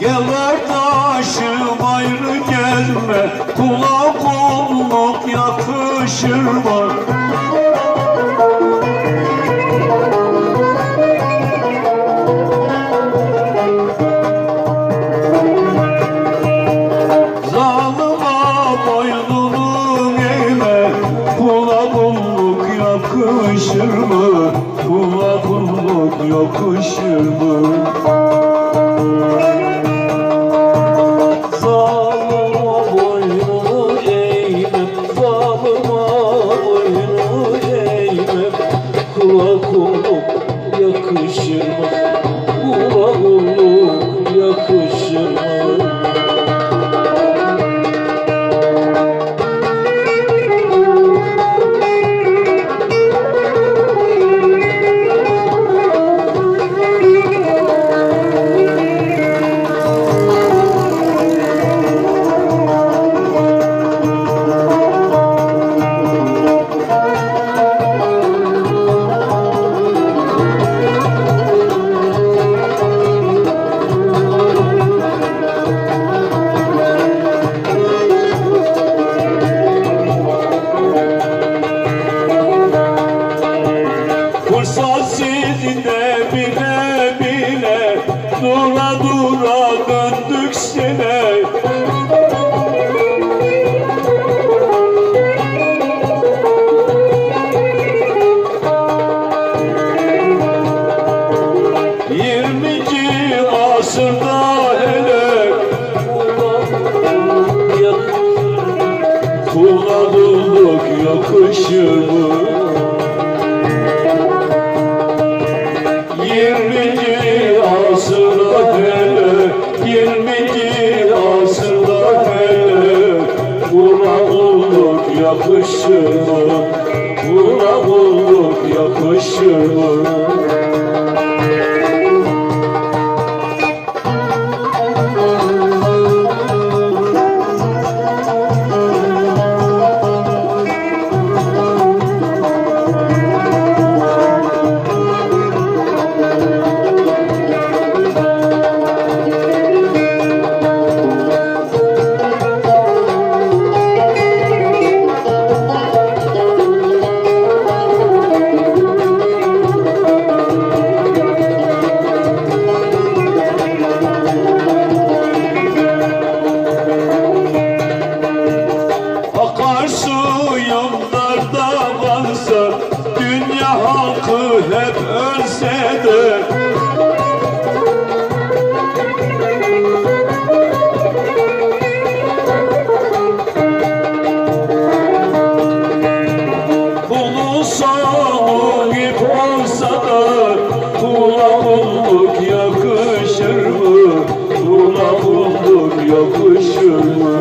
Gel kardeşim ayrı gelme. Kula kolluk yakışır bak mı? Zalıma boynunu eğmem Zalıma boynunu eğmem yakışır mı? Dura dura döndük sine Yirminci asırda hele kulluk yakışır yakışır mı? Kula kulluk yakışır? Kulluk yakışır mı? Kulluk yakışır mı?